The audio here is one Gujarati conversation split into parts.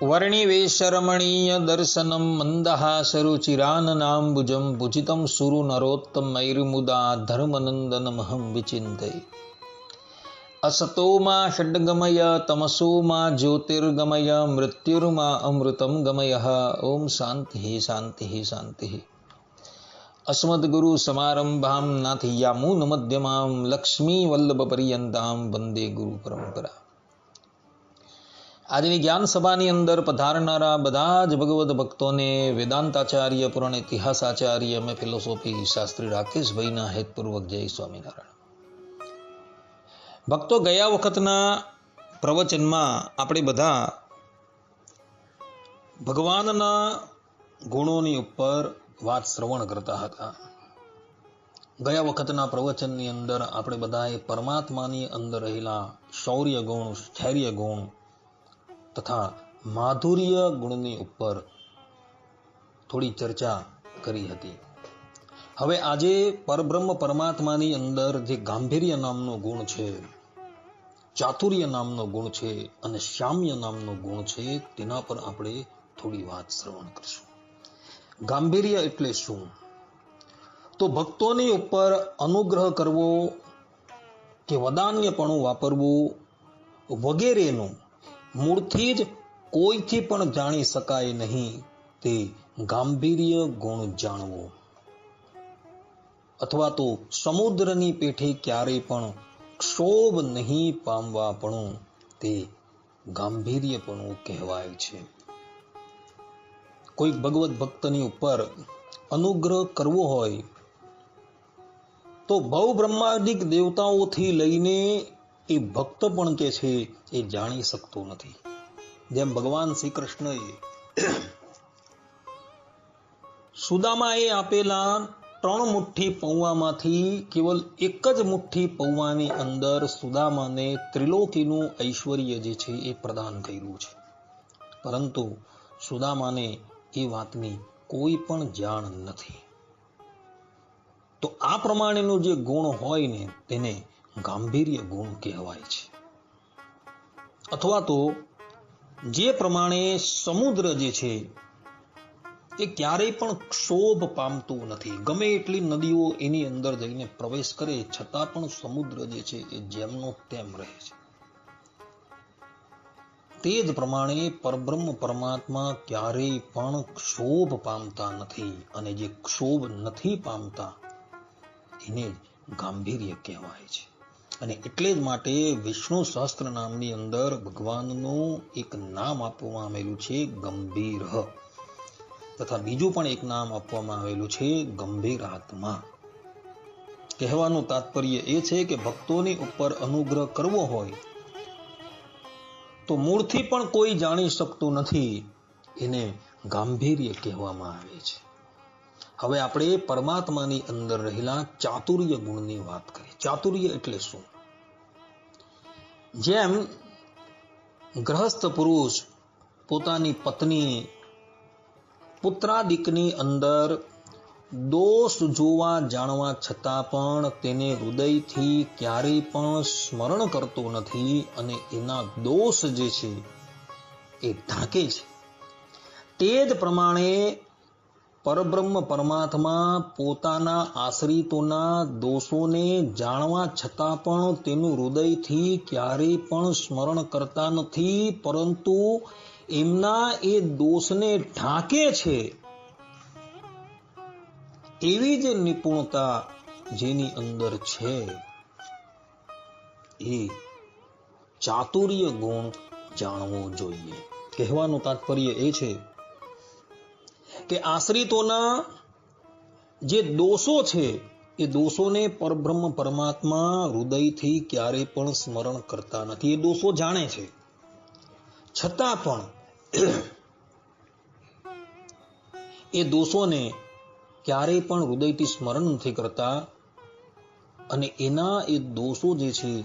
વર્ણિવેશરમણીય દર્શનમ મંદહાસરુચિરાનનાંબુજમ પૂજિતમ સુરુ નરોત્તમૈર્મુદા ધર્મનંદનમહં વિચિંતય અસતોમાં ષડ્ગમય તમસોમાં જ્યોતિર્ગમય મૃત્યુર્મા અમૃતમ ગમય ઓમ શાંતિ શાંતિ શાંતિ અસ્મદગુરુ સમારંભામ નાથયામૂન મધ્યમામ લક્ષ્મી વંદે ગુરુ પરંપરા આજની જ્ઞાન સભાની અંદર પધારનારા બધા જ ભગવત ભક્તોને વેદાંતાચાર્ય, પુરાણ ઇતિહાસાચાર્ય અમે ફિલોસોફી શાસ્ત્રી રાકેશભાઈના હેતપૂર્વક જય સ્વામિનારાયણ. ભક્તો ગયા વખતના પ્રવચનમાં આપણે બધા ભગવાનના ગુણોની ઉપર વાત શ્રવણ કરતા હતા. ગયા વખતના પ્રવચનની અંદર આપણે બધાએ પરમાત્માની અંદર રહેલા શૌર્ય ગુણ, સ્થૈર્ય ગુણ તથા માધુર્ય ગુણની ઉપર થોડી ચર્ચા કરી હતી. હવે આજે પરબ્રહ્મ પરમાત્માની અંદર જે ગાંભીર્ય નામનો ગુણ છે, ચાતુર્ય નામનો ગુણ છે અને શામ્ય નામનો ગુણ છે, તેના પર આપણે થોડી વાત શ્રવણ કરશું. ગાંભીર્ય એટલે શું? તો ભક્તોની ઉપર અનુગ્રહ કરવો કે વદાન્યપણું વાપરવું વગેરેનું મૂળથી જ કોઈથી પણ જાણી શકાય નહીં તે ગાંભીર્ય ગુણ જાણવો. અથવા તો સમુદ્રની પેઠે ક્યારેય પણ ક્ષોભ નહીં પામવાપણું તે ગાંભીર્યપણું કહેવાય છે. કોઈક ભગવત ભક્તની ઉપર અનુગ્રહ કરવો હોય તો બહુ બ્રહ્માદિક દેવતાઓથી લઈને એ ભક્ત પણ કે છે એ જાણી શકતો નથી. જેમ ભગવાન શ્રી કૃષ્ણએ સુદામાએ આપેલા ત્રણ મુઠ્ઠી પૌવામાંથી કેવલ એક જ મુઠ્ઠી પૌવાની અંદર સુદામાને ત્રિલોકીનું ઐશ્વર્ય જે છે એ પ્રદાન કર્યું છે. પરંતુ સુદામાને એ વાતની કોઈ પણ જાણ નથી. તો આ પ્રમાણેનો જે ગુણ હોય ને તેને ગાંભીર્ય ગુણ કહેવાય છે. અથવા તો જે પ્રમાણે સમુદ્ર જે છે, એ ક્યારેય પણ ક્ષોભ પામતું નથી. ગમે એટલી નદીઓ એની અંદર જઈને પ્રવેશ કરે, છતાં પણ સમુદ્ર જે છે, એ જેમનો તેમ રહે છે. તે જ પ્રમાણે પરબ્રહ્મ પરમાત્મા ક્યારેય પણ ક્ષોભ પામતા નથી અને જે ક્ષોભ નથી પામતા, એને ગાંભીર્ય કહેવાય છે. અને એટલે જ માટે વિષ્ણુ સહસ્ત્ર નામની અંદર ભગવાનનું એક નામ આપવામાં આવેલું છે ગંભીર. તથા બીજું પણ એક નામ આપવામાં આવેલું છે ગંભીર આત્મા. કહેવાનું તાત્પર્ય એ છે કે ભક્તોની ઉપર અનુગ્રહ કરવો હોય તો મૂળથી પણ કોઈ જાણી શકતું નથી એને ગાંભીર્ય કહેવામાં આવે છે. હવે આપણે પરમાત્માની અંદર રહેલા ચાતુર્ય ગુણની વાત કરીએ. ચાતુર્ય એટલે શું? જેમ ગ્રહસ્થ પુરુષ પોતાની પત્ની પુત્રાદિકની અંદર દોષ જોવા જાણવા છતાં પણ તેને હૃદયથી ક્યારેય પણ સ્મરણ કરતો નથી અને એના દોષ જે છે એ ઢાંકે છે. તે જ પ્રમાણે પરબ્રહ્મ પરમાત્મા પોતાના આશ્રિતોના દોષોને જાણવા છતાં પણ તેનું હૃદયથી ક્યારેય પણ સ્મરણ કરતા નથી, પરંતુ એમના એ દોષને ઢાંકે છે. એવી જ નિપુણતા જેની અંદર છે. એ ચાતુર્ય ગુણ જાણવો જોઈએ. કહેવાનું તાત્પર્ય એ છે કે આશ્રિતોના જે દોષો છે, એ દોષોને પરબ્રહ્મ પરમાત્મા હૃદયથી ક્યારે પણ સ્મરણ કરતા નથી. એ દોષો જાણે છે. છતાં પણ એ દોષોને ક્યારેય પણ હૃદયથી સ્મરણ નથી કરતા અને એના એ દોષો જે છે,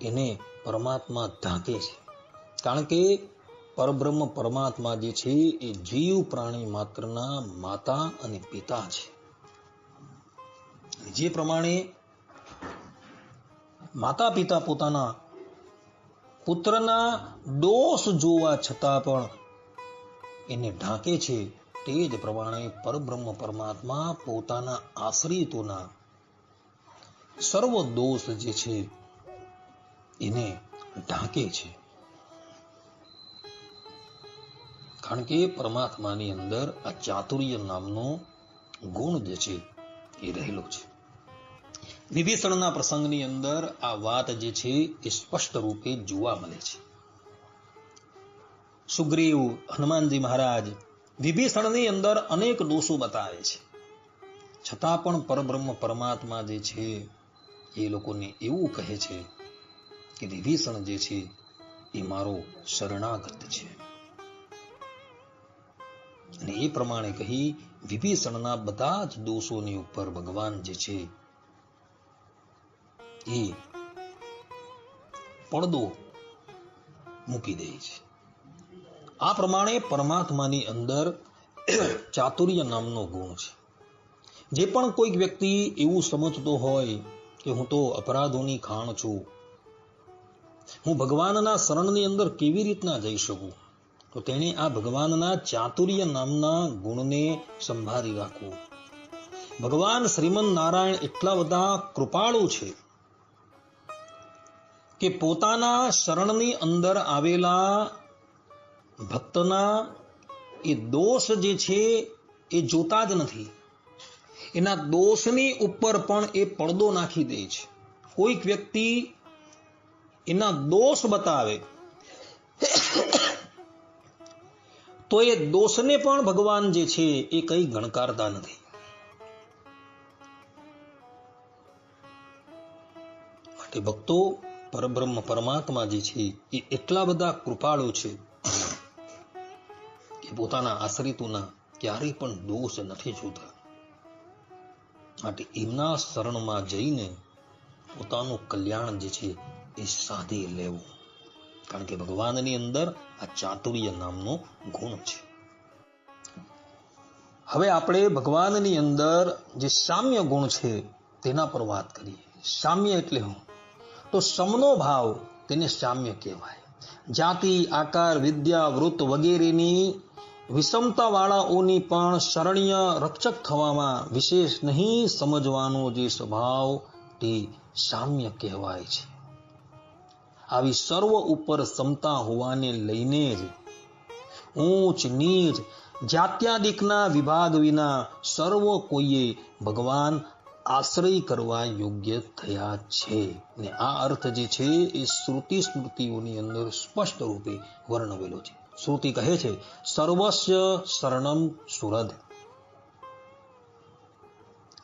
એને પરમાત્મા ઢાંકે છે. કારણ કે પરબ્રહ્મ પરમાત્મા જે છે, એ જીવ પ્રાણી માત્રના માતા અને પિતા છે. જે પ્રમાણે માતા પિતા પોતાના પુત્રના દોષ જોવા છતાં પણ એને ઢાંકે છે, તે જ પ્રમાણે પરબ્રહ્મ પરમાત્મા પોતાના આશ્રિતોના સર્વ દોષ જે છે, એને ઢાંકે છે. કારણ કે પરમાત્માની અંદર આ ચાતુર્ય નામનો ગુણ જે છે એ રહેલો છે. વિભીષણના પ્રસંગની અંદર આ વાત જે છે એ સ્પષ્ટ રૂપે જોવા મળે છે. સુગ્રીવ, હનુમાનજી મહારાજ વિભીષણની અંદર અનેક દોષો બતાવે છે. છતાં પણ પરબ્રહ્મ પરમાત્મા જે છે એ લોકોને એવું કહે છે કે વિભીષણ જે છે એ મારો શરણાગત છે. અને એ પ્રમાણે કહી, વિભીષણના બધા જ દોષોની ઉપર ભગવાન જે છે, એ પડદો મૂકી દે છે. આ પ્રમાણે પરમાત્માની અંદર ચાતુર્ય નામનો ગુણ છે. જે પણ કોઈક વ્યક્તિ એવું સમજતો હોય કે હું તો અપરાધોની ખાણ છું, હું ભગવાનના શરણની અંદર કેવી રીતના જઈ શકું? તો તેણે આ ભગવાનના ચાતુર્ય નામના ગુણને સંભાળી રાખવું. ભગવાન શ્રીમન નારાયણ એટલા બધા કૃપાળુ છે કે પોતાના શરણની અંદર આવેલા ભક્તના એ દોષ જે છે એ જોતા જ નથી. એના દોષની ઉપર પણ એ પડદો નાખી દે છે. કોઈક વ્યક્તિ એના દોષ બતાવે તો એ દોષને પણ ભગવાન જે છે એ કઈ ગણકારતા નથી. માટે ભક્તો, પરબ્રહ્મ પરમાત્મા જે છે એ એટલા બધા કૃપાળુ છે કે પોતાના આશ્રિતોના ક્યારેય પણ દોષ નથી જોતા. માટે એમના શરણમાં જઈને પોતાનું કલ્યાણ જે છે એ સાધી લેવું. કારણ કે ભગવાનની અંદર આ ચાતુર્ય નામનો ગુણ છે. હવે આપણે ભગવાનની અંદર જે સામ્ય ગુણ છે તેના પર વાત કરીએ. સામ્ય એટલે હું. તો સમનો ભાવ તેને સામ્ય કહેવાય. જાતિ, આકાર, વિદ્યા, વૃત્ત વગેરેની વિષમતાવાળાઓની પણ શરણ્ય રક્ષક થવામાં વિશેષ નહીં સમજવાનો જે સ્વભાવ તે સામ્ય કહેવાય છે. આવી સર્વ ઉપર સમતા હોવાને લઈને જ ઊંચ નીચ જાત્યાદિકના વિભાગ વિના સર્વ કોઈએ ભગવાન આશ્રય કરવા યોગ્ય થયા છે. ને આ અર્થ જે છે એ શ્રુતિ સ્મૃતિઓની અંદર સ્પષ્ટ રૂપે વર્ણવેલો છે. શ્રુતિ કહે છે, સર્વસ્ય શરણમ સુરદ.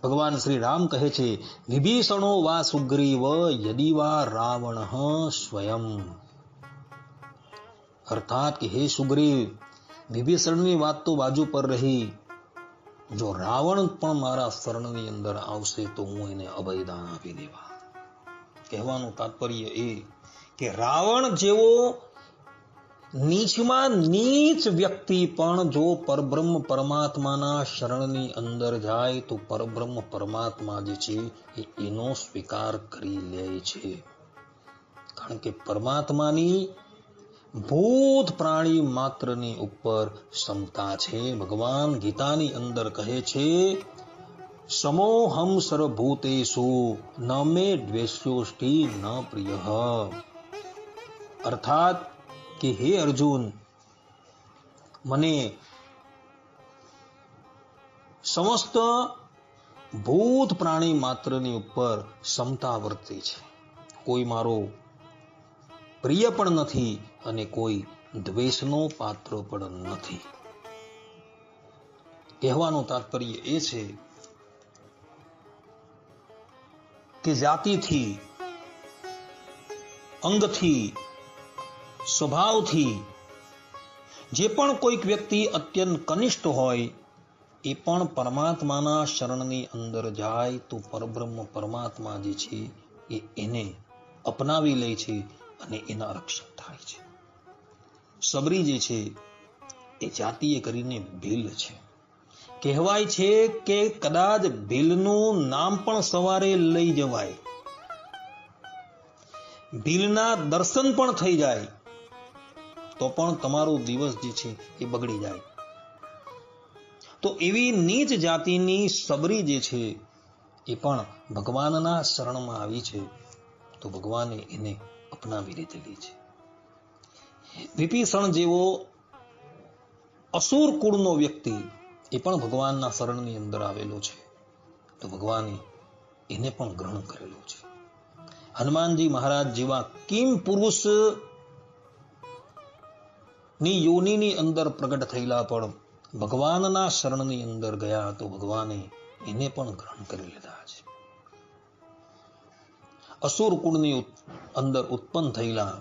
ભગવાન શ્રી રામ કહે છે, વિભીષણો વા સુગ્રીવ યદી વા રાવણ સ્વયં. અર્થાત કે, હે સુગ્રીવ, વિભીષણની વાત તો બાજુ પર રહી. જો રાવણ પણ મારા શરણની અંદર આવશે, તો હું એને અભયદાન આપી દેવા. કહેવાનું તાત્પર્ય એ કે રાવણ જેવો નીચમાં નીચ વ્યક્તિ પણ જો પરબ્રહ્મ પરમાત્માના શરણની અંદર જાય તો પરબ્રહ્મ પરમાત્મા જે છે એ એનો સ્વીકાર કરી લે છે. કારણ કે પરમાત્માની ભૂત પ્રાણી માત્રની ઉપર ક્ષમતા છે. ભગવાન ગીતાની અંદર કહે છે, સમોહમ સર્વભૂતેશુ ન મે દ્વેષ્યોષ્ટિ ન પ્રિય. અર્થાત કે હે અર્જુન, મને સમસ્ત ભૂત પ્રાણી માત્રની ઉપર ક્ષમતા વર્તે છે. કોઈ મારો પ્રિય પણ નથી અને કોઈ દ્વેષનો પાત્ર પણ નથી. કહેવાનું તાત્પર્ય એ છે કે જાતિથી, અંગથી સ્વભાવથી જે પણ કોઈક વ્યક્તિ અત્યંત કનિષ્ઠ હોય, એ પણ પરમાત્માના શરણની અંદર જાય તો પરબ્રહ્મ પરમાત્મા જે છે, એ એને અપનાવી લે છે અને એના રક્ષક થાય છે. સબરી જે છે, એ જાતીય કરીને ભીલ છે. કહેવાય છે કે કદાચ ભીલનું નામ પણ સવારે લઈ જવાય. ભીલના દર્શન પણ થઈ જાય. તો પણ તમારો દિવસ જે છે એ બગડી જાય. તો એવી નીચ જાતિની સબરી જે છે એ પણ ભગવાનના શરણમાં આવી છે. તો ભગવાને એને અપનાવી લીધેલી છે. વિભીષણ જેવો અસુર કુળનો વ્યક્તિ એ પણ ભગવાનના શરણની અંદર આવેલો છે. તો ભગવાને એને પણ ગ્રહણ કરેલો છે. હનુમાનજી મહારાજ જેવા કિમ પુરુષ ની યોનિની અંદર પ્રગટ થયેલા પણ ભગવાનના શરણની અંદર ગયા તો ભગવાને એને પણ ગ્રહણ કરી લીધા છે અસુર કુળની અંદર ઉત્પન્ન થયેલા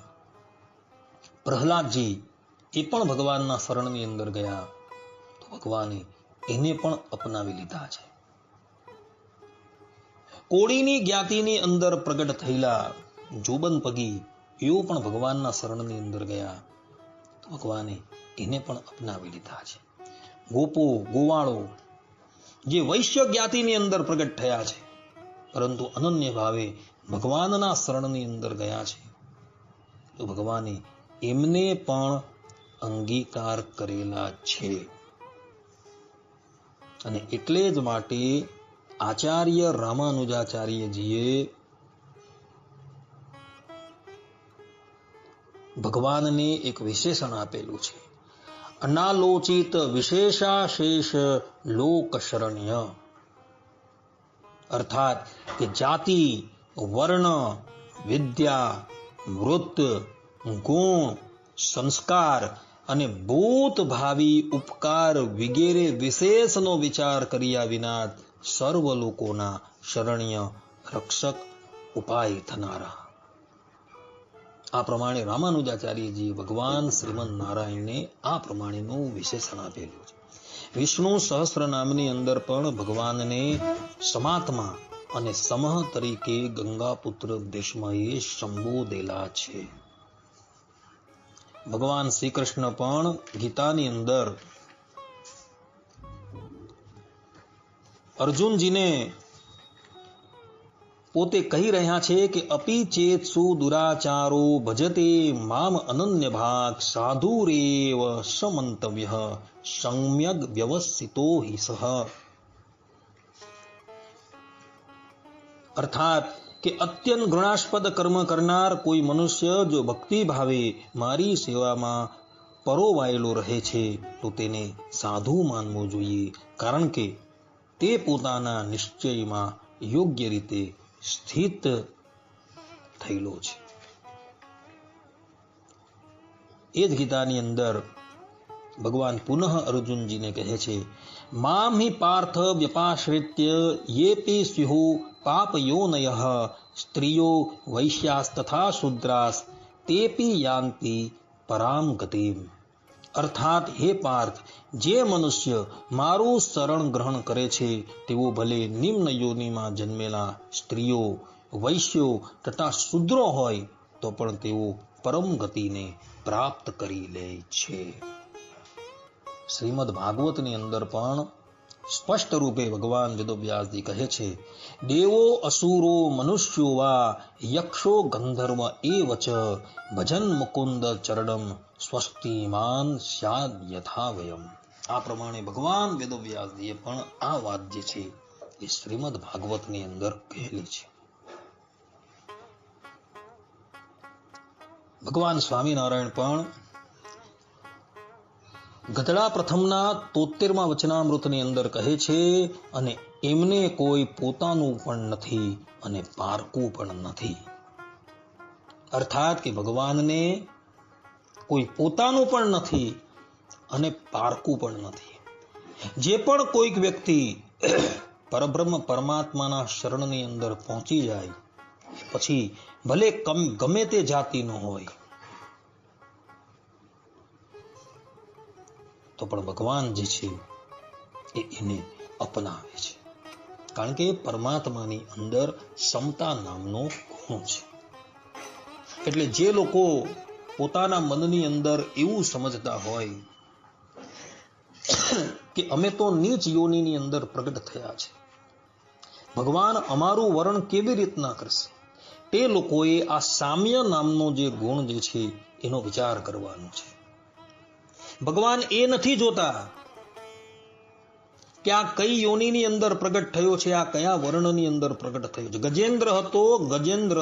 પ્રહલાદજી એ પણ ભગવાનના શરણની અંદર ગયા તો ભગવાને એને પણ અપનાવી લીધા છે કોળીની જ્ઞાતિની અંદર પ્રગટ થયેલા જોબન પગી એઓ પણ ભગવાનના શરણની અંદર ગયા ભગવાને એને પણ અપનાવી લીધા છે. ગોપો, ગોવાળો જે વૈશ્ય જ્ઞાતિની અંદર પ્રગટ થયા છે, પરંતુ અનન્ય ભાવે ભગવાનના શરણની અંદર ગયા છે. તો ભગવાને એમને પણ અંગીકાર કરેલા છે. અને એટલે જ માટે આચાર્ય રામાનુજાચાર્યજીએ ભગવાનને એક વિશેષણ આપેલું છે. અનાલોચિત વિશેષાશેષ લોક શરણ્ય અર્થાત કે જાતિ, વર્ણ, વિદ્યા વૃત્ત ગુણ, સંસ્કાર અને ભૂત ભાવિ ઉપકાર વગેરે વિશેષનો વિચાર કર્યા વિના સર્વ લોકોના શરણ્ય રક્ષક ઉપાય થનારા. આ પ્રમાણે રામાનુજાચાર્યજીએ ભગવાન શ્રીમદ નારાયણને આ પ્રમાણેનું વિશેષણ આપેલું છે. વિષ્ણુ સહસ્ર નામની અંદર પણ ભગવાનને સમાત્મા અને સમહ તરીકે ગંગાપુત્ર ભીષ્મએ સંબોધેલા છે. ભગવાન શ્રી કૃષ્ણ પણ ગીતાની અંદર અર્જુનજીને પોતે કહી રહ્યા છે કે અપી ચેત સુ દુરાચારો ભજતે મામ અનન્ય ભાગ સાધુરેવ સમંતવ્ય, સમ્યગ વ્યવસ્થિતો હિ સહ. અર્થાત કે અત્યંત ઘૃણાસ્પદ કર્મ કરનાર કોઈ મનુષ્ય જો ભક્તિ ભાવે મારી સેવામાં પરોવાયેલો રહે છે, તો તેને સાધુ માનવું જોઈએ. કારણ કે તે પોતાના નિશ્ચયમાં યોગ્ય રીતે સ્થિત થયેલો છે. એ જ ગીતાની અંદર ભગવાન પુનઃ અર્જુનજીને કહે છે, મામ હિ પાર્થ વ્યપાશ્રિત્ય યેપી સ્યુ પાપયોનય, સ્ત્રીઓ વૈશ્યાસ તથા શુદ્રાસ, તેપી યાંતિ પરામ ગતિમ. અર્થાત, હે પાર્થ, જે મનુષ્ય મારું શરણ ગ્રહણ કરે છે, તેઓ ભલે નિમ્ન યોનિમાં જન્મેલા સ્ત્રીઓ, વૈશ્યો તથા શુદ્રો હોય, તો પણ તેઓ પરમ ગતિને પ્રાપ્ત કરી લે છે. શ્રીમદ ભાગવતની અંદર પણ સ્પષ્ટ રૂપે ભગવાન વેદોવ્યાસજી કહે છે દેવો અસુરો મનુષ્યો વા યક્ષો ગંધર્વ એવ ચ ભજન મુકુંદ ચરણમ સ્વસ્તિમાન સ્યાદ યથાવયમ આ પ્રમાણે ભગવાન વેદવ્યાસજીએ પણ આ વાત જે છે એ શ્રીમદ ભાગવતની અંદર કહેલી છે. ભગવાન સ્વામિનારાયણ પણ ગધડા પ્રથમના તોતેરમાં વચનામૃતની અંદર કહે છે, અને એમને કોઈ પોતાનું પણ નથી અને પારકું પણ નથી. અર્થાત કે ભગવાનને કોઈ પોતાનું પણ નથી અને પારકું પણ નથી. જે પણ કોઈક વ્યક્તિ પરબ્રહ્મ પરમાત્માના શરણની અંદર પહોંચી જાય, પછી ભલે કમ, ગમે તે જાતિનો હોય તો પણ ભગવાન જે છે એ એને અપનાવે છે. કારણ કે પરમાત્માની અંદર સમતા નામનો ગુણ છે. એટલે જે લોકો પોતાના મનની અંદર એવું સમજતા હોય કે અમે તો નીચ યોનિની અંદર પ્રગટ થયા છે. ભગવાન અમારું વરણ કેવી રીતના કરશે? તે લોકોએ આ સામ્ય નામનો જે ગુણ જે છે એનો વિચાર કરવાનો છે. ભગવાન એ નથી જોતા કે આ કઈ યોનિની અંદર પ્રગટ થયો છે, આ કયા વર્ણની અંદર પ્રગટ થયો છે. ગજેન્દ્ર હતો, ગજેન્દ્ર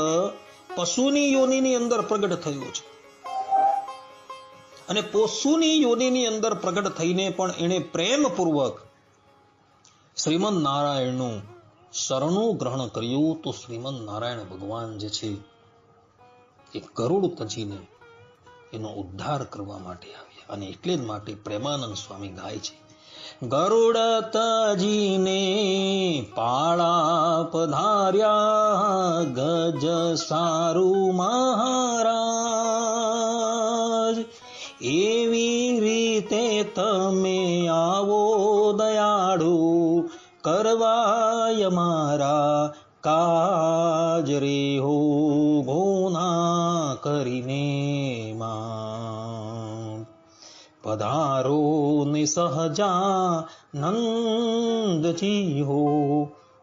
પશુની યોનિની અંદર પ્રગટ થયો છે. અને પશુની યોનિની અંદર પ્રગટ થઈને પણ એણે પ્રેમપૂર્વક શ્રીમદ નારાયણનું શરણું ગ્રહણ કર્યું. તો શ્રીમદ નારાયણ ભગવાન જે છે, એ ગરુડ તજીને એનો ઉદ્ધાર કરવા માટે આવ્યા. અને એટલે જ માટે પ્રેમાનંદ સ્વામી ગાય છે. ગરુડતાજીને પાળા પધાર્યા ગજ સારું મહારાજ. એવી રીતે તમે આવો દયાળુ, કરવાય મારા કાજ રે હો ગોના કરીને માં પધારો નિસહજા નંદજી હો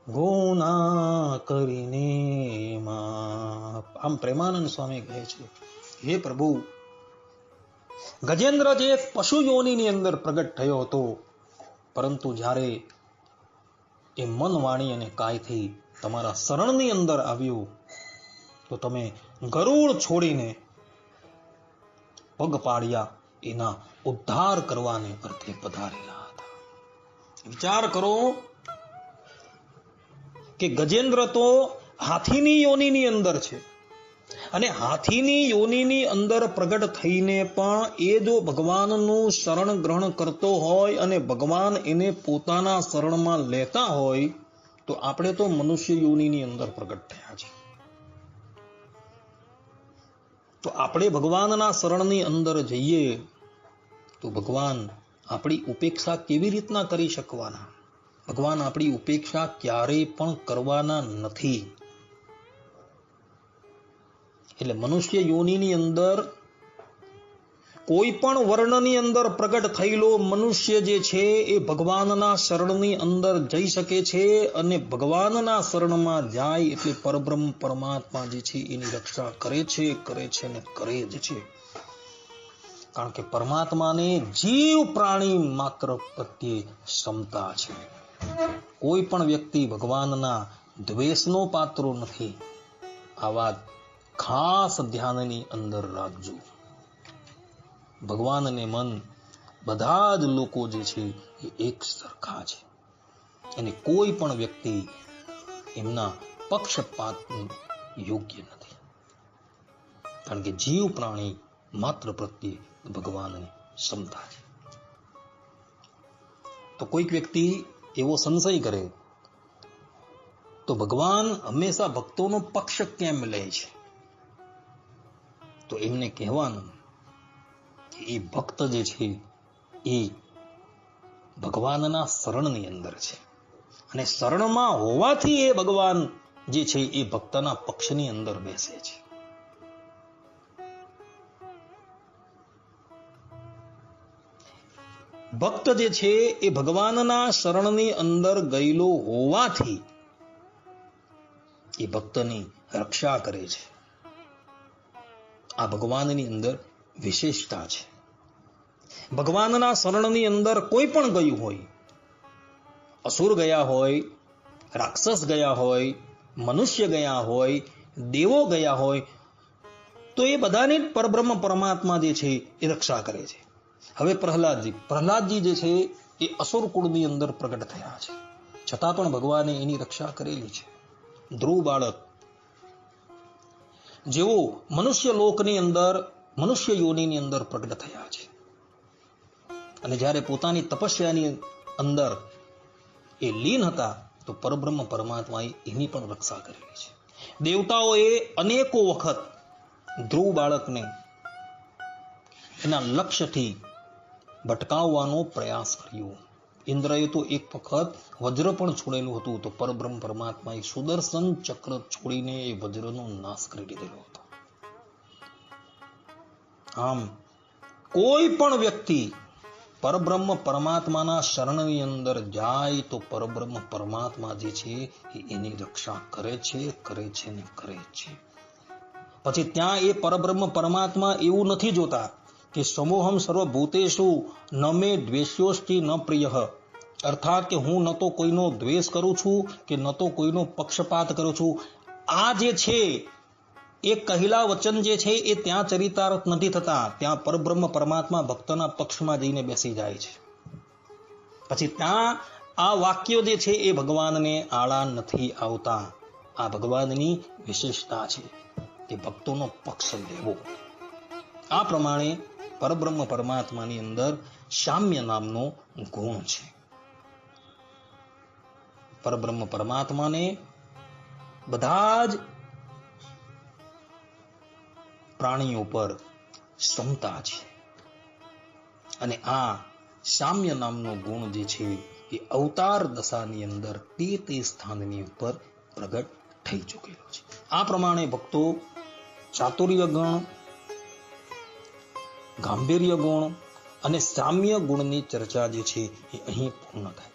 ગુના કરીને આમ પ્રેમાનંદ સ્વામી કહે છે હે પ્રભુ ગજેન્દ્ર જે પશુ યોનિની અંદર પ્રગટ થયો હતો પરંતુ જ્યારે એ મન વાણી અને કાયથી તમારા શરણની અંદર આવ્યું, તો તમે ગરુડ છોડીને પગ પાડ્યા એના ઉદ્ધાર કરવાને અર્થે પધારેલા હતા. વિચાર કરો કે ગજેન્દ્ર તો હાથીની યોનીની અંદર છે અને હાથીની યોનીની અંદર પ્રગટ થઈને પણ એ જો ભગવાનનું શરણ ગ્રહણ કરતો હોય અને ભગવાન એને પોતાના શરણમાં લેતા હોય, તો આપણે તો મનુષ્ય યોનિની અંદર પ્રગટ થયા છે તો આપણે ભગવાનના શરણની અંદર જઈએ, તો ભગવાન આપણી ઉપેક્ષા કેવી રીતના કરી શકવાના? ભગવાન આપણી ઉપેક્ષા ક્યારેય પણ કરવાના નથી. એટલે મનુષ્ય યોનિની અંદર કોઈ પણ વર્ણની અંદર પ્રગટ થયેલો મનુષ્ય જે છે એ ભગવાનના શરણની અંદર જઈ શકે છે અને ભગવાનના શરણમાં જાય એટલે પરબ્રહ્મ પરમાત્મા જે છે એની રક્ષા કરે છે કરે છે ને કરે જ છે. કારણ કે પરમાત્માને જીવ પ્રાણી માત્ર પ્રત્યે ક્ષમતા છે. કોઈ પણ વ્યક્તિ ભગવાનના દ્વેષનો પાત્રો નથી. આ વાત ખાસ ધ્યાનની અંદર રાખજો. ભગવાન અને મન બધા જ લોકો જે છે એ એક સરખા છે. અને કોઈ પણ વ્યક્તિ એમના પક્ષપાત યોગ્ય નથી. કારણ કે જીવ પ્રાણી માત્ર પ્રત્યે ભગવાનની ક્ષમતા છે. તો કોઈક વ્યક્તિ એવો સંશય કરે, તો ભગવાન હંમેશા ભક્તોનો પક્ષ કેમ લે છે? તો એમને કહેવાનું એ ભક્ત જે છે, એ ભગવાનના શરણની અંદર છે. અને શરણમાં હોવાથી એ ભગવાન જે છે, એ ભક્તના પક્ષની અંદર બેસે છે. ભક્ત જે છે, એ ભગવાનના શરણની અંદર ગયેલો હોવાથી એ ભક્તની રક્ષા કરે છે. આ ભગવાનની અંદર વિશેષતા છે. ભગવાનના શરણની અંદર કોઈ પણ ગયું હોય, અસુર ગયા હોય, રાક્ષસ ગયા હોય, મનુષ્ય ગયા હોય, દેવો ગયા હોય, તો એ બધાની પરબ્રહ્મ પરમાત્મા જે છે એ રક્ષા કરે છે. હવે પ્રહલાદજી પ્રહલાદજી જે છે એ અસુર કુળની અંદર પ્રગટ થયા છે. છતાં પણ ભગવાને એની રક્ષા કરેલી છે. ધ્રુવ બાળક, જેઓ મનુષ્ય લોકની અંદર મનુષ્ય યોનિની અંદર પ્રગટ થયા છે. અને જ્યારે પોતાની તપસ્યાની અંદર એ લીન હતા, તો પરબ્રહ્મ પરમાત્માએ એની પણ રક્ષા કરેલી છે. દેવતાઓએ અનેકો વખત ધ્રુવ બાળકને એના લક્ષ્યથી ભટકાવવાનો પ્રયાસ કર્યો. ઇન્દ્રએ તો એક વખત વજ્ર પણ છોડેલું હતું, તો પરબ્રહ્મ પરમાત્માએ સુદર્શન ચક્ર છોડીને એ વજ્રનો નાશ કરી દીધેલો હતો. આમ, કોઈ પણ વ્યક્તિ પરબ્રહ્મ પરમાત્માના શરણની અંદર જાય તો પરબ્રહ્મ પરમાત્મા જે છે એ એની રક્ષા કરે છે કરે છે ને કરે છે. પછી ત્યાં એ પરબ્રહ્મ પરમાત્મા એવું નથી જોતા કે સમોહમ સર્વભૂતેશુ ન મે દ્વેષ્યોસ્તિ ન પ્રિય. અર્થાત કે હું ન તો કોઈનો દ્વેષ કરું છું કે ન તો કોઈનો પક્ષપાત કરું છું. આ જે છે એ કહેલા વચન જે છે એ ત્યાં ચરિતાર્થ નથી થતા. ત્યાં પરબ્રહ્મ પરમાત્મા ભક્તના પક્ષમાં જઈને બેસી જાય છે. પછી ત્યાં આ વાક્યો જે છે એ ભગવાનને આળા નથી આવતા. આ ભગવાનની વિશેષતા છે કે ભક્તોનો પક્ષ લેવો. આ પ્રમાણે પરબ્રહ્મ પરમાત્માની અંદર શામ્ય નામનો ગુણ છે. પરબ્રહ્મ પરમાત્માને બધા જ પ્રાણીઓ પર ક્ષમતા છે. અને આ સામ્ય નામનો ગુણ જે છે એ અવતાર દશાની અંદર તે તે સ્થાનની ઉપર પ્રગટ થઈ ચૂકેલો છે. આ પ્રમાણે ભક્તો ચાતુર્ય ગણ, ગાંભીર્ય ગુણ અને સામ્ય ગુણની ચર્ચા જે છે એ અહીં પૂર્ણ થાય.